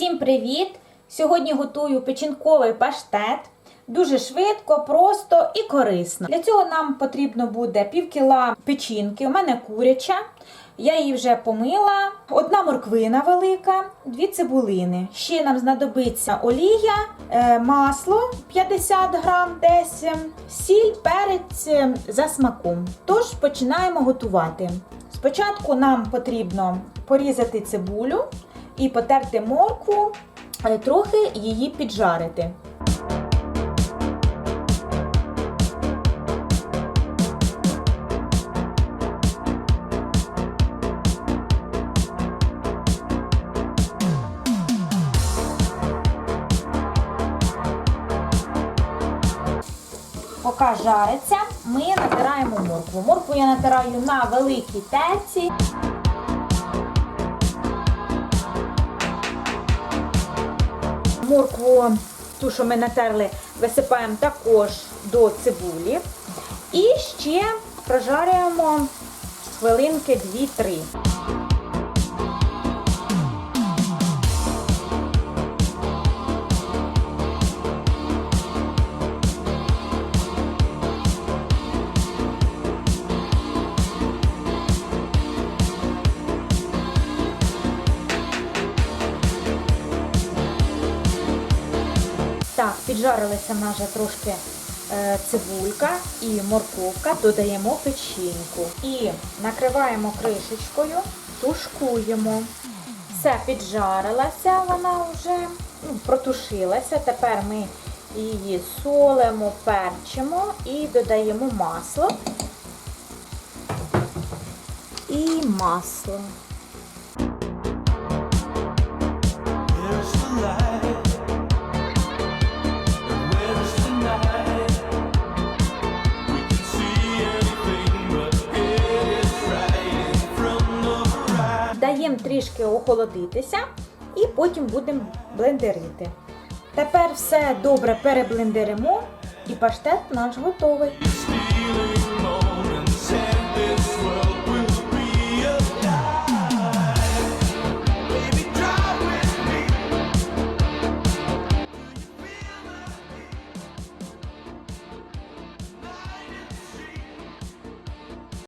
Всім привіт! Сьогодні готую печінковий паштет. Дуже швидко, просто і корисно. Для цього нам потрібно буде пів кіла печінки. У мене куряча. Я її вже помила. Одна морквина велика, дві цибулини. Ще нам знадобиться олія, е, масло 50 грам десь, сіль, перець е, за смаком. Тож починаємо готувати. Спочатку нам потрібно порізати цибулю і потерти моркву, е, трохи її піджарити. Поки жариться, ми натираємо моркву. Моркву я натираю на великій терці. Моркву, ту, що ми натерли, висипаємо також до цибулі. І ще прожарюємо хвилинки 2-3. Піджарилася вже трошки е, цибулька і морковка, додаємо печінку. І накриваємо кришечкою, тушкуємо. Все, піджарилася, вона вже ну, протушилася. Тепер ми її солимо, перчимо і додаємо масло. І масло. Даємо трішки охолодитися і потім будемо блендерити. Тепер все добре переблендеримо і паштет наш готовий.